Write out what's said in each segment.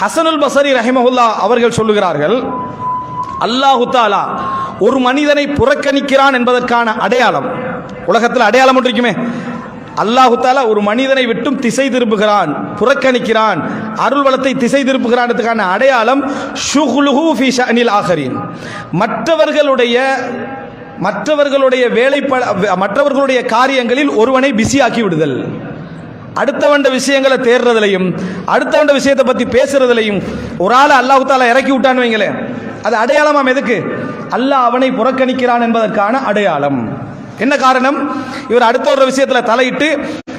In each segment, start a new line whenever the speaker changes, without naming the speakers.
ஹசனுல் பசரி ரஹிமஹுல்லா அவர்கள் சொல்லுகிறார்கள் அல்லாஹு தாலா ஒரு மனிதனை புறக்கணிக்கிறான் என்பதற்கான அடையாளம். உலகத்தில் அடையாளம் ஒன்று இருக்குமே. அல்லாஹு தாலா ஒரு மனிதனை விட்டும் திசை திரும்புகிறான் புறக்கணிக்கிறான் அருள் வளத்தை திசை திரும்புகிறான்றதுக்கான அடையாளம் அனில் ஆகரின் மற்றவர்களுடைய மற்றவர்களுடைய வேலை மற்றவர்களுடைய காரியங்களில் ஒருவனை பிஸியாக்கி விடுதல். அடுத்தவண்ட விஷயங்களை தேடுறதுலையும் அடுத்தவண்ட விஷயத்தை பற்றி பேசுறதுலையும் ஒரு ஆளை அல்லாஹு தாலா இறக்கி விட்டான்னு வைங்களேன் அது அடையாளமாம் எதுக்கு? அல்லாஹ் அவனை புறக்கணிக்கிறான் என்பதற்கான அடையாளம். என்ன காரணம்? இவர் அடுத்த ஒரு விஷயத்தில் தலையிட்டு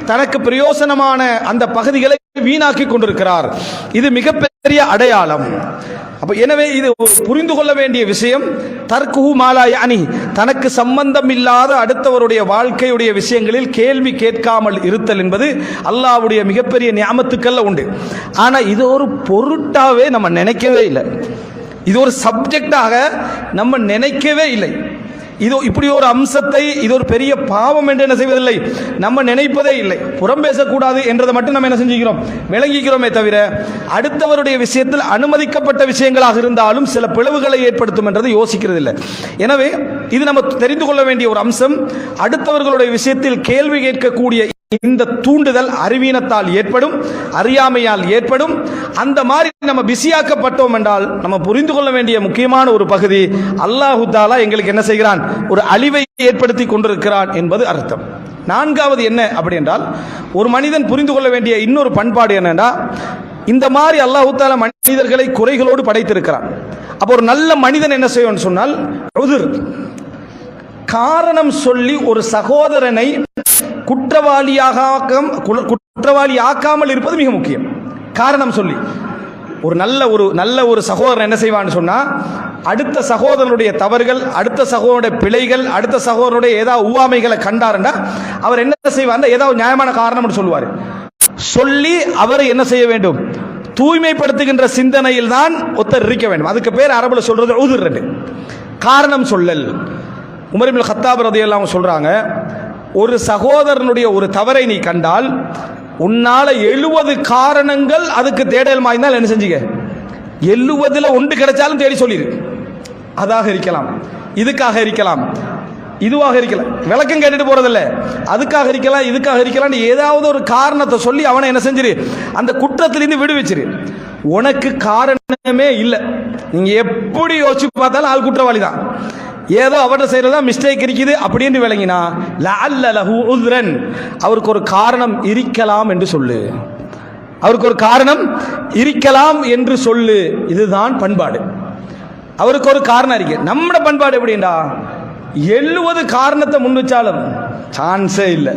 தனக்கு பிரயோசனமான அந்த பகுதிகளை வீணாக்கி கொண்டிருக்கிறார். இது மிகப்பெரிய அடையாளம். அப்போ எனவே இது புரிந்து கொள்ள வேண்டிய விஷயம். தர்க்குஹு மாலா அணி தனக்கு சம்பந்தம் இல்லாத அடுத்தவருடைய வாழ்க்கையுடைய விஷயங்களில் கேள்வி கேட்காமல் இருத்தல் என்பது அல்லாவுடைய மிகப்பெரிய ஞாபகத்துக்கல்ல உண்டு. ஆனால் இது ஒரு பொருட்டாவே நம்ம நினைக்கவே இல்லை. இது ஒரு சப்ஜெக்டாக நம்ம நினைக்கவே இல்லை. இது இப்படி ஒரு அம்சத்தை இது ஒரு பெரிய பாவம் என்று என்ன செய்வதில்லை. நம்ம நினைப்பதே இல்லை. புறம் பேசக்கூடாது என்றதை மட்டும் நம்ம என்ன செஞ்சுக்கிறோம்? விளங்கிக்கிறோமே தவிர அடுத்தவருடைய விஷயத்தில் அனுமதிக்கப்பட்ட விஷயங்களாக இருந்தாலும் சில பிளவுகளை ஏற்படுத்தும் என்றதை யோசிக்கிறது இல்லை எனவே இது நம்ம தெரிந்து கொள்ள வேண்டிய ஒரு அம்சம். அடுத்தவர்களுடைய விஷயத்தில் கேள்வி கேட்கக்கூடிய இந்த தூண்டுதல் அறிவீனத்தால் ஏற்படும் அறியாமையால் ஏற்படும். அந்த மாதிரி நம்ம பிஸியாக்கப்பட்டோம் என்றால் நம்ம புரிந்து கொள்ள வேண்டிய முக்கியமான ஒரு பகுதி அல்லாஹு தாலா எங்களுக்கு என்ன செய்கிறான்? ஒரு அழிவை ஏற்படுத்தி கொண்டிருக்கிறான் என்பது அர்த்தம். நான்காவது என்ன அப்படி என்றால் ஒரு மனிதன் புரிந்து கொள்ள வேண்டிய இன்னொரு பண்பாடு என்னன்னா இந்த மாதிரி அல்லாஹு தாலா மனிதர்களை குறைகளோடு படைத்திருக்கிறான். அப்போ ஒரு நல்ல மனிதன் என்ன செய்யணும்னு சொன்னால் உதிர். காரணம் சொல்லி ஒரு சகோதரனை குற்றவாளியாக குற்றவாளி ஆக்காமல் இருப்பது மிக முக்கியம். காரணம் சொல்லி. ஒரு நல்ல ஒரு நல்ல ஒரு சகோதரன் என்ன செய்வான்னு சொன்னா அடுத்த சகோதரனுடைய தவறுகள் அடுத்த சகோதரனுடைய பிழைகள் அடுத்த சகோதரனுடைய ஏதாவது உவாமைகளை கண்டாருண்டா அவர் என்ன செய்வார் ஏதாவது நியாயமான காரணம்னு சொல்லுவார். சொல்லி அவரை என்ன செய்ய வேண்டும்? தூய்மைப்படுத்துகின்ற சிந்தனையில் தான் ஒத்தர் இருக்க வேண்டும். அதுக்கு பேர் அரபுல சொல்றது உதிர்றது காரணம் சொல்லல். உமரிபில் ஹத்தாப் ரதையெல்லாம் அவங்க சொல்கிறாங்க ஒரு சகோதரனுடைய ஒரு தவறை நீ கண்டால் உன்னால் எழுபது காரணங்கள் அதுக்கு தேடல் மாய்ந்தால் என்ன செஞ்சுக்க எழுபதில் ஒன்று கிடைச்சாலும் தேடி சொல்லிடு அதாக இருக்கலாம். இதுக்காக இருக்கலாம். இதுவாக இருக்கலாம். விளக்கம் கேட்டுட்டு போகிறதில்ல அதுக்காக இருக்கலாம் இதுக்காக இருக்கலாம் ஏதாவது ஒரு காரணத்தை சொல்லி அவனை என்ன செஞ்சிரு? அந்த குற்றத்திலிருந்து விடுவிச்சிரு உனக்கு காரணமே இல்லை. நீங்கள் எப்படி யோசிச்சு பார்த்தாலும் ஆள் குற்றவாளி தான். ஏதோ அவர்கிட்ட செய்யறதா மிஸ்டேக் இருக்குது அப்படின்னு விளங்கினா லஅல்ல லஹு உத்ரன் அவருக்கு ஒரு காரணம் இருக்கலாம் என்று சொல்லு. அவருக்கு ஒரு காரணம் இருக்கலாம் என்று சொல்லு. இதுதான் பண்பாடு. அவருக்கு ஒரு காரணம் இருக்கு. நம்மட பண்பாடு எப்படின்டா எழுபது காரணத்தை முன் வச்சாலும் சான்ஸே இல்லை.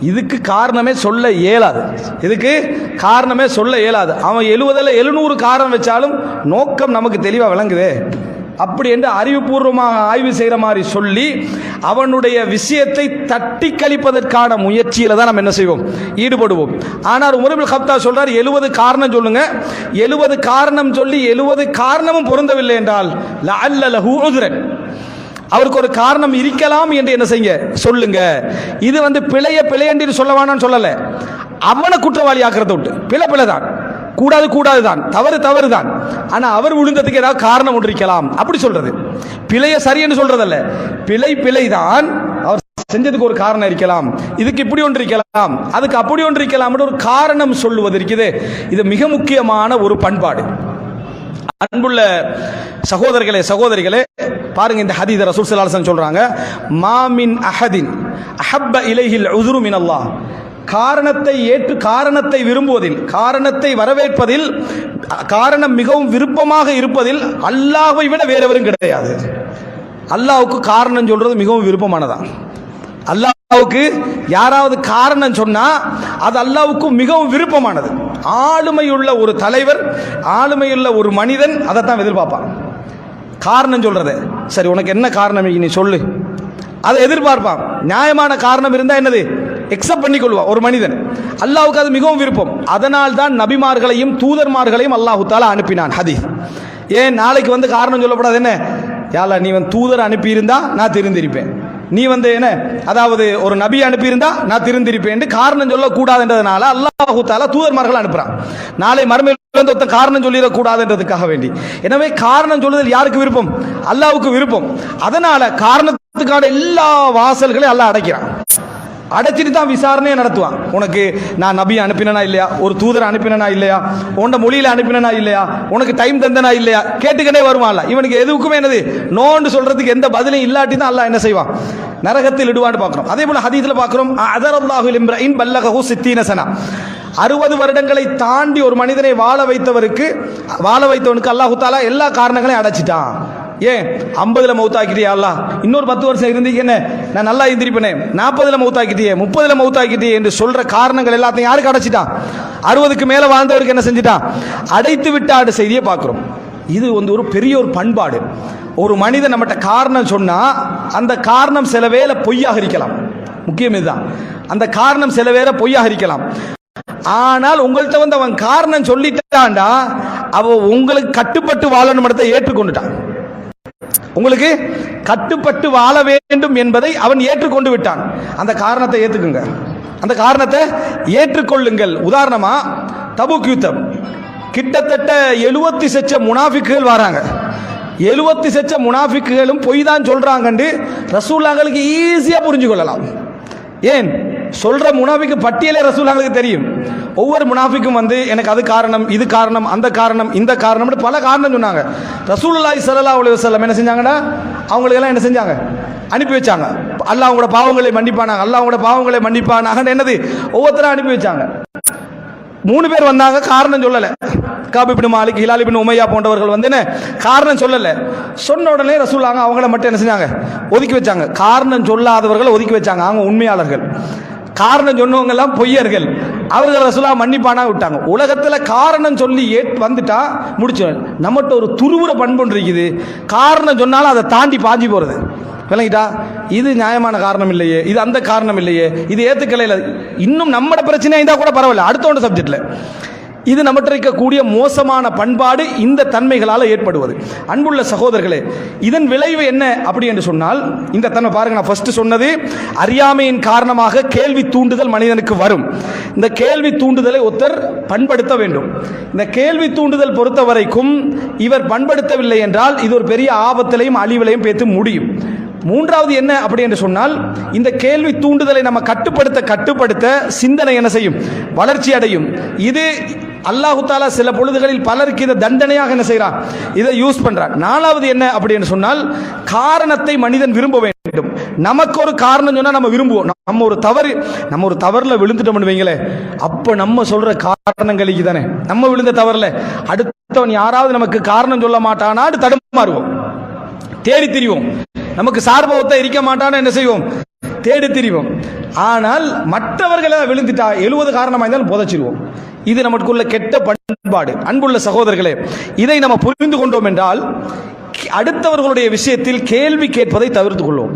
இதுக்கு காரணமே சொல்ல இயலாது. இதுக்கு காரணமே சொல்ல இயலாது. அவன் எழுவதில் எழுநூறு காரணம் வச்சாலும் நோக்கம் நமக்கு தெளிவாக விளங்குதே. அப்படி என்று அறிவுபூர்வமாக ஆய்வு செய்கிற மாதிரி சொல்லி அவனுடைய விஷயத்தை தட்டி கழிப்பதற்கான முயற்சியில் தான் நம்ம என்ன செய்வோம்? ஈடுபடுவோம். ஆனால் உமரபில் ஹப்தா சொல்றார் எழுபது காரணம் சொல்லுங்க. எழுபது காரணம் சொல்லி எழுபது காரணமும் பொருந்தவில்லை என்றால் அல்ல லஹு அவருக்கு ஒரு காரணம் இருக்கலாம் என்று என்ன செய்யுங்க? சொல்லுங்க. இது வந்து பிழைய பிழை என்று சொல்ல வேணாம்னு சொல்லலை. அவனை குற்றவாளி ஆக்கிறத விட்டு. பிழை பிழை தான் கூடாது கூடாது தான் தவறு தவறு தான் ஆனால் அவர் விழுந்ததுக்கு ஏதாவது காரணம் ஒன்று இருக்கலாம். அப்படி சொல்றது. பிழைய சரின்னு சொல்றதல்ல. பிழை பிழை தான் அவர் செஞ்சதுக்கு ஒரு காரணம் இருக்கலாம். இதுக்கு இப்படி ஒன்று இருக்கலாம். அதுக்கு அப்படி ஒன்று இருக்கலாம் ஒரு காரணம் சொல்லுவது இருக்குது. இது மிக முக்கியமான ஒரு பண்பாடு. அன்புள்ள சகோதரர்களே சகோதரிகளே பாருங்க இந்த ஹதீத ரசூல் ஸல்லல்லாஹு சொல்றாங்க மாமின் அஹதின் அஹப்ப இலைஹில் உதுரு மின் அல்லாஹ் காரணத்தை ஏற்று காரணத்தை விரும்புவதில் காரணத்தை வரவேற்பதில் காரணம் மிகவும் விருப்பமாக இருப்பதில் அல்லாஹை விட வேறெவரும் கிடையாது. அல்லாவுக்கு காரணம் சொல்றது மிகவும் விருப்பமானதான். அல்லாவுக்கு யாராவது காரணம் சொன்னா அது அல்லாவுக்கு மிகவும் விருப்பமானது. ஆளுமையுள்ள ஒரு தலைவர் ஆளுமையுள்ள ஒரு மனிதன் அதைத்தான் எதிர்பார்ப்பான். காரணம் சொல்றது. சரி உனக்கு என்ன காரணம் நீ சொல்லு. அதை எதிர்பார்ப்பான். நியாயமான காரணம் இருந்தா என்னது? எக்ஸப்ட் பண்ணிக்கொள்வா ஒரு மனிதன். அல்லாவுக்கு அது மிகவும் விருப்பம். அதனால் தான் நபிமார்களையும் தூதர்மார்களையும் அல்லாஹு தாலா அனுப்பினான். ஹதீஸ். ஏன்? நாளைக்கு வந்து காரணம் சொல்லப்படாது என்ன? யாழ நீ வந்து தூதர் அனுப்பியிருந்தா நான் திருந்திருப்பேன். நீ வந்து என்ன? அதாவது ஒரு நபி அனுப்பியிருந்தா நான் திருந்திருப்பேன் காரணம் சொல்லக்கூடாதுன்றதுனால அல்லாஹு தாலா தூதர்மார்கள் அனுப்புறான். நாளை மறுமையில் வந்து ஒருத்தன் காரணம் சொல்லிடக்கூடாதுன்றதுக்காக வேண்டி. எனவே காரணம் சொல்லுதல் யாருக்கு விருப்பம்? அல்லாவுக்கு விருப்பம். அதனால காரணத்துக்கான எல்லா வாசல்களையும் அல்லாஹ் அடைக்கிறான். அடைச்சிட்டு தான் விசாரணையை நடத்துவான். உனக்கு நான் நபி அனுப்பினா இல்லையா? ஒரு தூதரை அனுப்பினா இல்லையா? உன்ட மொழியில் அனுப்பினா இல்லையா? உனக்கு டைம் தந்தனா இல்லையா? கேட்டுக்கனே வருவான்ல. இவனுக்கு எதுக்குமே என்னது? நோன்னு சொல்றதுக்கு எந்த பதிலும் இல்லாட்டி தான் அல்ல என்ன செய்வான்? நரகத்தில் இடுவான்னு பார்க்குறோம். அதே போல் பார்க்குறோம் பார்க்கிறோம் அதரல்லாஹு இம்ரஇன் பல்லகஹு சித்தீன சனா. அறுபது வருடங்களை தாண்டி ஒரு மனிதனை வாழ வைத்தவருக்கு வாழ வைத்தவனுக்கு அல்லாஹு தாலா எல்லா காரணங்களையும் அடைச்சிட்டான். ஏன்? ஐம்பதுல மௌத்தாக்கிட்டியா அல்லா இன்னொரு பத்து வருஷம் இருந்தீங்க என்ன நான் நல்லா எந்திரிப்பனே. நாற்பதுல மௌத்தாக்கிட்டியே முப்பதுல மௌத்தாக்கிட்டியே என்று சொல்ற காரணங்கள் எல்லாத்தையும் யாருக்கு அடைச்சிட்டான்? அறுபதுக்கு மேல வாழ்ந்தவருக்கு என்ன செஞ்சிட்டான்? அடைத்து விட்டாடு செய்தியை பார்க்குறோம். இது வந்து ஒரு பெரிய ஒரு பண்பாடு. ஒரு மனிதன் நம்மகிட்ட காரணம் சொன்னா அந்த காரணம் சில வேலை பொய்யாக இருக்கலாம். முக்கியம் இதுதான். அந்த காரணம் சில வேலை பொய்யாக இருக்கலாம். ஆனால் உங்கள்கிட்ட வந்து அவன் காரணம் சொல்லிட்டான்டா அவ உங்களுக்கு கட்டுப்பட்டு வாழணும் இடத்தை ஏற்றுக்கொண்டுட்டான். உங்களுக்கு கட்டுப்பட்டு வாழ வேண்டும் என்பதை அவன் ஏற்றுக்கொண்டு விட்டான். அந்த காரணத்தை ஏற்றுக்குங்க அந்த காரணத்தை ஏற்றுக்கொள்ளுங்கள். உதாரணமா தபுக் யுத்தம். கிட்டத்தட்ட எழுபத்தி சச்ச முனாஃபிக்குகள் வராங்க. எழுபத்தி சச்ச முனாஃபிக்குகளும் பொய் தான் சொல்றாங்கன்னு ரசூல்லாங்களுக்கு ஈஸியாக புரிஞ்சு கொள்ளலாம் ஏன்? சொல்ற முனாஃபிக்கு பட்டியலே ரசூலாங்களுக்கு தெரியும். ஒவ்வொரு முனாஃபிக்கும் வந்து எனக்கு அது காரணம் இது காரணம் அந்த காரணம் இந்த காரணம்னு பல காரணம் சொன்னாங்க. ரசூலுல்லாஹி ஸல்லல்லாஹு அலைஹி வஸல்லம் என்ன செஞ்சாங்கன்னா அவங்களுக்கு எல்லாம் என்ன செஞ்சாங்க? அனுப்பி வச்சாங்க. அல்லாஹ் அவங்களோட பாவங்களை மன்னிப்பானாங்க அல்லாஹ் அவங்களோட பாவங்களை மன்னிப்பானாங்கன்னு என்னது? ஒவ்வொருத்தரும் அனுப்பி வச்சாங்க. மூணு பேர் வந்தாங்க காரணம் சொல்லல. காபிபின் மாலிக் ஹிலாலிபின் உமையா போன்றவர்கள் வந்து என்ன? காரணம் சொல்லல. சொன்ன உடனே ரசூலாங்க அவங்கள மட்டும் என்ன செஞ்சாங்க? ஒதுக்கி வச்சாங்க. காரணம் சொல்லாதவர்களை ஒதுக்கி வச்சாங்க. அவங்க உண்மையாளர்கள். காரணம் சொன்னவங்க எல்லாம் பொய்யர்கள். அவர்கள் ரசுலா மன்னிப்பானா விட்டாங்க. உலகத்தில் காரணம் சொல்லி ஏ வந்துட்டா முடிச்சு. நம்மகிட்ட ஒரு துருவுற பண்புன்னு இருக்குது. காரணம் சொன்னாலும் அதை தாண்டி பாஞ்சி போகிறது விளங்கிட்டா? இது நியாயமான காரணம் இல்லையே. இது அந்த காரணம் இல்லையே. இது ஏத்துக்கலையில. இன்னும் நம்மட பிரச்சனையாக இருந்தால் கூட பரவாயில்ல. அடுத்த சப்ஜெக்ட்ல இது நம்மகிட்ட இருக்கக்கூடிய மோசமான பண்பாடு இந்த தன்மைகளால் ஏற்படுவது. அன்புள்ள சகோதரர்களே இதன் விளைவு என்ன அப்படி என்று சொன்னால் இந்த தன்மை பாருங்க நான் ஃபர்ஸ்ட் சொன்னது அறியாமையின் காரணமாக கேள்வி தூண்டுதல் மனிதனுக்கு வரும். இந்த கேள்வி தூண்டுதலை ஒருத்தர் பண்படுத்த வேண்டும். இந்த கேள்வி தூண்டுதல் பொறுத்த வரைக்கும் இவர் பண்படுத்தவில்லை என்றால் இது ஒரு பெரிய ஆபத்திலையும் அழிவிலையும் பேத்து முடியும். மூன்றாவது என்ன அப்படி என்று சொன்னால் இந்த கேள்வி தூண்டுதலை நம்ம கட்டுப்படுத்த கட்டுப்படுத்த சிந்தனை என்ன செய்யும்? வளர்ச்சி அடையும். இது அல்லாஹு தாலா சில பொழுதுகளில் பலருக்கு இதை தண்டனையாக என்ன செய்கிறான்? இதை யூஸ் பண்றான். நாலாவது என்ன அப்படி என்று சொன்னால் காரணத்தை மனிதன் விரும்ப வேண்டும். நமக்கு ஒரு காரணம் சொன்னா நம்ம விரும்புவோம். நம்ம ஒரு தவறு நம்ம ஒரு தவறுல விழுந்துட்டோம்னு வைங்களே அப்ப நம்ம சொல்ற காரணங்களுக்கு தானே? நம்ம விழுந்த தவறுல. அடுத்தவன் யாராவது நமக்கு காரணம் சொல்ல மாட்டானா? தடுமாறுவோம். தேடி திரிவோம். நமக்கு சார்பவத்தை இருக்க மாட்டான்னு என்ன செய்வோம்? தேடி திரிவோம். ஆனால் மற்றவர்களை விழுந்துட்டா எழுவது காரணமாக இருந்தாலும் புதைச்சிருவோம். இது நமக்குள்ள கெட்ட பண்பாடு. அன்புள்ள சகோதரர்களே இதை நம்ம புரிந்து கொண்டோம் என்றால் அடுத்தவர்களுடைய விஷயத்தில் கேள்வி கேட்பதை தவிர்த்து கொள்வோம்.